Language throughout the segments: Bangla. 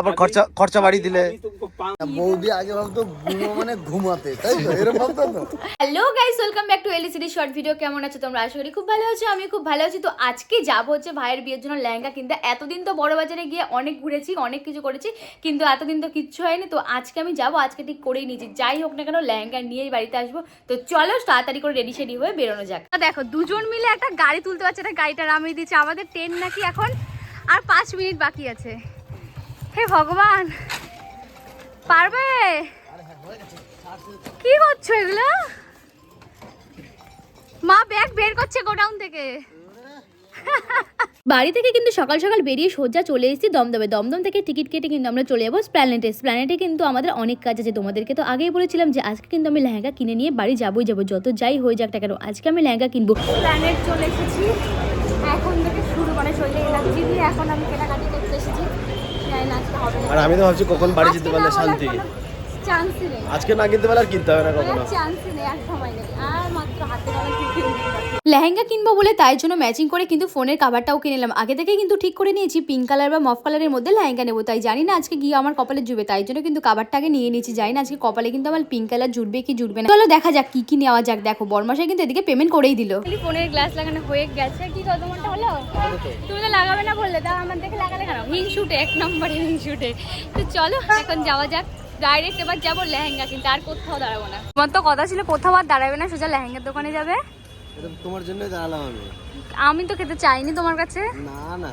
আবার খরচা খরচা বাড়ি দিলে। বৌদি আগে ভাবতো ঘুমো মানে ঘুমাতে তাই তো? এরকম ভাবতো তো? Hello guys welcome back to এলিসিডি short video কেমন আছো তোমরা? আশা করি খুব ভালো আছো আমি খুব ভালো আছি। তো আজকে যাব হচ্ছে ভাইয়ের বিয়ের জন্য লেহেঙ্গা কিনতে। এতদিন তো বড় বাজারে গিয়ে অনেক ঘুরেছি অনেক কিছু করেছি কিন্তু এতদিন তো কিচ্ছু হয়নি। তো আজকে আমি যাব আজকে ঠিক করেই নিয়েছি। যাই হোক না কেন লেহেঙ্গা নিয়েই বাড়িতে আসব। তো চলো তাড়াতাড়ি করে রেডি সেডি হয়ে বেরোনো যাক। দেখো দুজন মিলে একটা গাড়ি তুলতে পারছে না গাড়িটা নামিয়ে দিচ্ছে। আমাদের ট্রেন নাকি এখন আর পাঁচ মিনিট বাকি আছে। হে ভগবান। পারবে? কি করছ এগুলো? মা ব্যাগ বের করছে গোডাউন থেকে। বাড়ি থেকে কিন্তু সকাল সকাল বেরিয়ে সোজা চলে এসেছি দমদমে। দমদম থেকে টিকিট কেটে কিন্তু আমরা চলে যাব স্প্ল্যানেটে। স্প্ল্যানেটে কিন্তু আমাদের অনেক কাজ আছে। তোমাদেরকে তো আগেই বলেছিলাম যে আজকে কিন্তু আমি লেহেঙ্গা কিনে নিয়ে বাড়ি যাবোই যাব। যত যাই হয়ে যাক না কেন আজকে আমি লেহেঙ্গা কিনবো। স্প্ল্যানেট চলে এসেছি। এখন থেকে শুরু মানে শরীরে এনার্জি এখন আমি কেনাকাটি করতে এসেছি। আর আমি তো ভাবছি কখন বাড়ি যেতে পারলে শান্তি। চান্সই নেই। আজকে না কিনতে পারলে আর কিনতে হবে না কখনো। চান্সই নেই আর সময় নেই। আর মাত্র হাতে গেলে লেহেঙ্গা কিনবো বলে তাই জন্য ম্যাচিং করে কিন্তু ফোনের কাভারটাও কিনে নিলাম। আগে থেকে কিন্তু ঠিক করে নিয়েছি পিঙ্ক কালার বা মফ কালারের মধ্যে লেহেঙ্গা নেব। তাই জানি না আজকে গিয়ে আমার কপালে জুড়বে। তাই জন্য কিন্তু কাভারটাকে নিয়ে নিয়েছি। জানি না আজকে কপালে কিন্তু আমার পিঙ্ক কালার জুড়বে কি জুড়বে না। চলো দেখা যাক কি কি নেওয়া যাক। দেখো বর্মাশাই কিন্তু এদিকে পেমেন্ট করেই দিল। ফোনের গ্লাস লাগানো হয়ে গেছে কি কত মনটা হলো? তুমি তো লাগাবে না বললে তা আমার দেখে লাগালে কেন? হিং শুটে এক নম্বরে হিং শুটে তো চলো এখন যাওয়া যাক। ডাইরেক্ট এবার যাব লেহেঙ্গা কিন্তু আর কোথাও দাঁড়াবো না। তোমার তো কথা ছিল কোথাও আর দাঁড়াবে না সোজা লেহেঙ্গার দোকানে যাবে। তোমার জন্য দাঁড়ালাম আমি। আমি তো খেতে চাইনি তোমার কাছে। না না।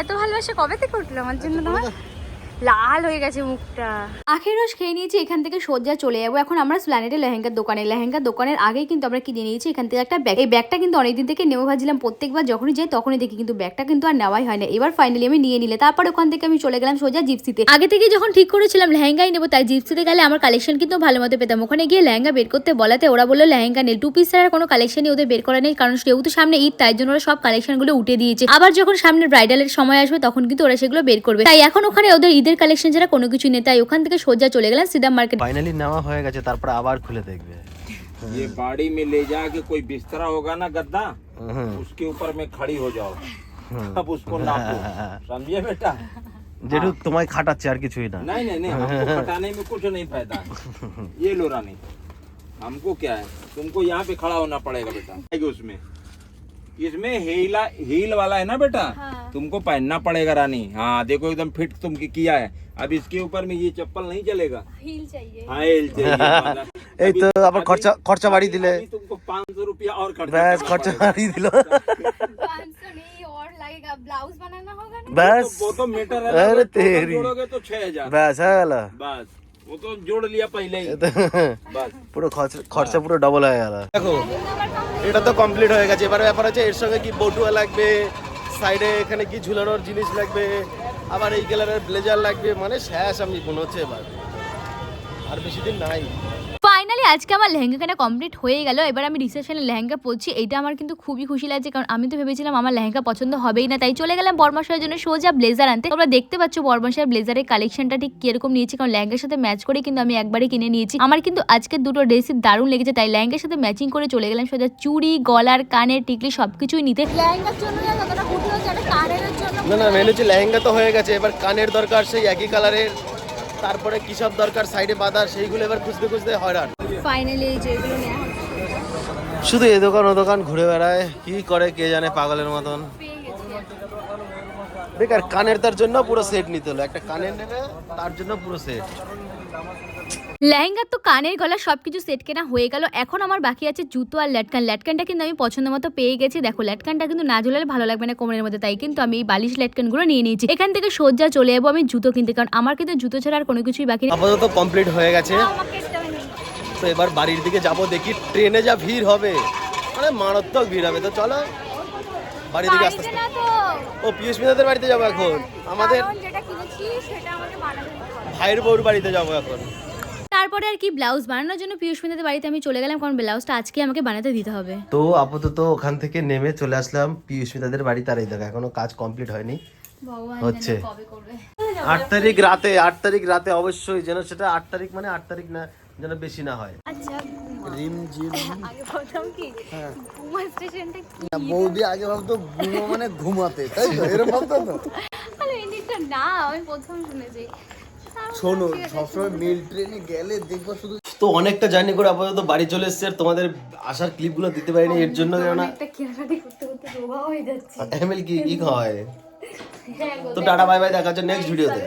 এত ভালোবাসা কবে থেকে উঠল আমার জন্য তোমার? লাল হয়ে গেছে মুখটা। আখের রস খেয়ে নিয়েছি, এখান থেকে সোজা চলে যাব। এখন আমরা স্প্ল্যানেটে লেহেঙ্গার দোকানে। লেহেঙ্গার দোকানের আগেই কিন্তু আমরা কিনে নিয়েছি, এখান থেকে একটা ব্যাগ এই ব্যাগটা কিন্তু অনেকদিন থেকে নেওয়া ভাবছিলাম। প্রত্যেকবার যখনই যাই, তখনই দেখি কিন্তু ব্যাগটা কিন্তু আর নেওয়াই হয় না। এবার ফাইনালি আমি নিয়ে নিলে। তারপর ওখান থেকে আমি চলে গেলাম সোজা জিপসিতে আগে থেকে যখন ঠিক করেছিলাম লেহেঙ্গাই নেব, তাই জিপসিতে গেলে আমার কালেকশন কিন্তু ভালো মতো পেতাম। ওখানে গিয়ে লেহেঙ্গা বের করতে বলাতে ওরা বলল, লেহেঙ্গা নেই টু পিস ছাড়া কোনো কালেকশনই ওদের বের করা নেই, কারণ যেহেতু সামনে ঈদ, তাই জন্য ওরা সব কালেকশনগুলো উঠে দিয়েছে। আবার যখন সামনে ব্রাইডালের সময় আসবে, তখন কিন্তু ওরা সেগুলো বের করবে। তাই এখন ওখানে ওদের ঈদের কালেকশন ছাড়া কোনো কিছু নেই তাই ওখান থেকে সোজা চলে গেলাম সিদাম মার্কেট ফাইনালি নেওয়া হয়ে গেছে তারপর আবার খুলে দেখবে ये बाड़ी में ले जाके कोई बिस्तरा होगा ना गद्दा হুম। उसके ऊपर में खड़ी हो जाओ अब उसको नापो समझिए बेटा যেটু তোমায় খাটাচ্ছে আর কিছুই না नहीं नहीं नहीं हमको हटाने में कुछ नहीं फायदा ये लो रानी हमको क्या है तुमको यहाँ पे खड़ा होना पड़ेगा बेटा आएगी उसमें इसमें हीला हील वाला है ना बेटा तुमको पहनना पड़ेगा रानी हाँ देखो एकदम फिट तुम किया है अब इसके ऊपर में ये चप्पल नहीं चलेगा হিল চাইয়ে हाँ हिल चाहिए এই তো আবার খরচা খরচা বাড়ি দিলে अभी तुमको पाँच सौ रुपया और खर्चा ব্যাস খরচা বাড়িয়ে দিল 500 नहीं और लगेगा ब्लाउज बनाना होगा ना ব্যাস वो तो मीटर है अरे ना, total तेरी। जोड़ोगे तो छह हजार ব্যাস হয়ে গেল बस वो तो जोड़ लिया पहले ही बस পুরো খরচা খরচা পুরো ডবল হয়ে গেল দেখো এটা তো কমপ্লিট হয়ে গেছে এবারে ব্যাপার আছে এর সঙ্গে কি বটুয়া লাগবে সাইডে এখানে কি ঝুলানোর জিনিস লাগবে? আবার এই কালারের ব্লেজার লাগবে? মানে শেষ আমি মনে হচ্ছে এবার। আর বেশি দিন নাই। ফাইনালি আজকে আমার লেহেঙ্গা কেনা কমপ্লিট হয়ে গেল। এবার আমি রিসেপশনে লেহেঙ্গা পরছি। এটা আমার কিন্তু খুবই খুশি লাগছে কারণ আমি তো ভেবেছিলাম আমার লেহেঙ্গা পছন্দ হবেই না। তাই চলে গেলাম বর্মাশয়ের জন্য সোজা ব্লেজার আনতে। তোমরা দেখতে পাচ্ছ বর্মাশয়ের ব্লেজারের কালেকশনটা ঠিক কীরকম নিয়েছি কারণ লেহেঙ্গার সাথে ম্যাচ করে কিন্তু আমি একবারে কিনে নিয়েছি। আমার কিন্তু আজকে দুটো ড্রেসই দারুণ লেগেছে তাই লেহেঙ্গার সাথে ম্যাচিং করে চলে গেলাম সোজা চুড়ি গলার কানের টিকলি সবকিছুই নিতে। লেহেঙ্গার জন্য কানের না না মেনে হচ্ছে লেহেঙ্গা তো হয়ে গেছে এবার কানের দরকার সেই একই কালারের তারপরে কি সব দরকার সাইডে বাদার সেইগুলো এবার খুঁজতে খুঁজতে হয়রান। ফাইনালি যেগুলো নেওয়া শুধু এ দোকান ও দোকান ঘুরে বেড়ায়। কি করে কে জানে পাগলের মতন। বেকার কানের তার জন্য পুরো সেট নিতে হলো। একটা কানের নেবে তার জন্য পুরো সেট লেহেঙ্গার তো কানের গলা সবকিছু সেট কেনা হয়ে গেল। এখন আমার বাকি আছে জুতো আর ল্যাটকান। ল্যাটকানটা কিন্তু আমি পছন্দ মতো পেয়ে গেছি। দেখো ল্যাটকানটা কিন্তু না ঝোলালে ভালো লাগবে না কোমরের মধ্যে তাই কিন্তু আমি এই বালিশ ল্যাটকানগুলো নিয়ে নিয়েছি। এখান থেকে সোজা চলে যাব আমি জুতো কিনতে কারণ আমার কিন্তু জুতো ছাড়া আর কোনো কিছুই বাকি আপাতত কমপ্লিট হয়ে গেছে। তো এবার বাড়ির দিকে যাব দেখি ট্রেনে যা ভিড় হবে। মানে মারাত্মক ভিড় হবে। তো চলো বাড়ির দিকে আস্তে আস্তে। ও পিয়ুষ মিনাদের বাড়িতে যাব এখন। আমাদের ভাইয়ের বউর বাড়িতে যাব এখন। তারপরে আর কি ব্লাউজ বানানোর জন্য পিয়ুষ মিন্দাদের বাড়িতে আমি চলে গেলাম কারণ ব্লাউজটা আজকে আমাকে বানাতে দিতে হবে। তো আপাতত ওখান থেকে নেমে চলে আসলাম পিয়ুষ মিতাদের বাড়ি তার এই দেখো এখনও কাজ কমপ্লিট হয়নি। হচ্ছে। আট তারিখ রাতে আট তারিখ রাতে অবশ্যই যেন সেটা আট তারিখ মানে আট তারিখ না যেন বেশি না হয়। আচ্ছা। হ্যাঁ। ঘুমা স্টেশনটা কি? না, বৌদি আগে ভাবতো ঘুমো মানে ঘুমাতে তাই তো? এরকম ভাবতো না আমি প্রথম শুনেছি। শোনো সবসময় মেল ট্রেনে গেলে দেখব শুধু তো অনেকটা জার্নি করে আপাতত বাড়ি চলে এসেছে আর তোমাদের আসার ক্লিপগুলো দিতে পারিনি এর জন্য কেননা হয়ে এমএল কি কি হয়? হ্যাঁ তো টাটা বাই বাই দেখা হচ্ছে নেক্সট ভিডিওতে